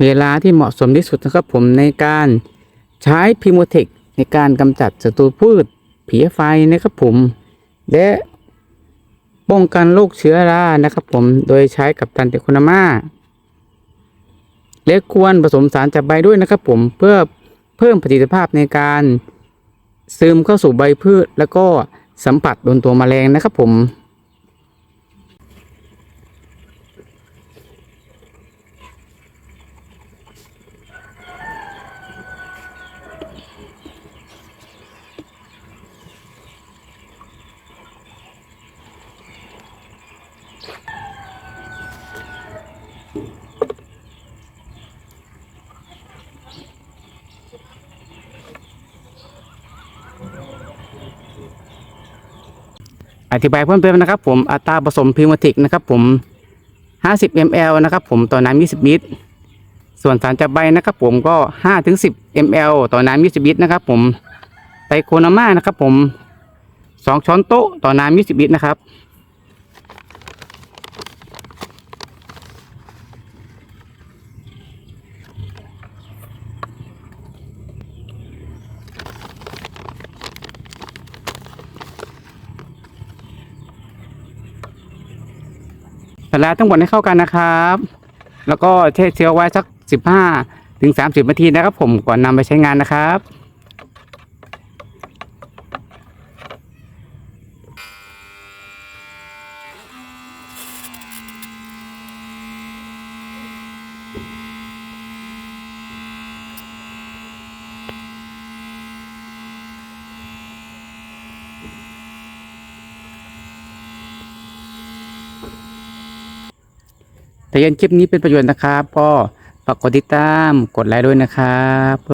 เวลาที่เหมาะสมที่สุดนะครับผมในการใช้พิโมเทคในการกำจัดศัตรูพืชผีไฟนะครับผม และป้องกันโรคเชื้อรานะครับผมโดยใช้กับตันเตโคนามาและควรผสมสารจับใบด้วยนะครับผมเพื่อเพิ่มประสิทธิภาพในการซึมเข้าสู่ใบพืช แล้วก็สัมผัสโดนตัวแมลงนะครับผม อธิบายเพิ่มเติมนะครับผมอัตราผสมพิมพ์ติกนะครับผม 50 ml นะครับผมต่อน้ำ20 ลิตร ส่วนสารจับใบนะครับผมก็5ถึง10 ml ต่อน้ำ20ลิตรนะครับผมไตรโคนาม่านะครับผม 2 ช้อนโต๊ะต่อน้ำ20ลิตรนะครับสาระทั้งหมดให้เข้ากันนะครับ แล้วก็แช่เชื้อไว้สัก 15ถึง30นาทีนะครับ ผมก่อนนำไปใช้งานนะครับถ้ายันคลิปนี้เป็นประโยชน์นะครับก็ ฝากกดติดตามกดไลค์ด้วยนะครับ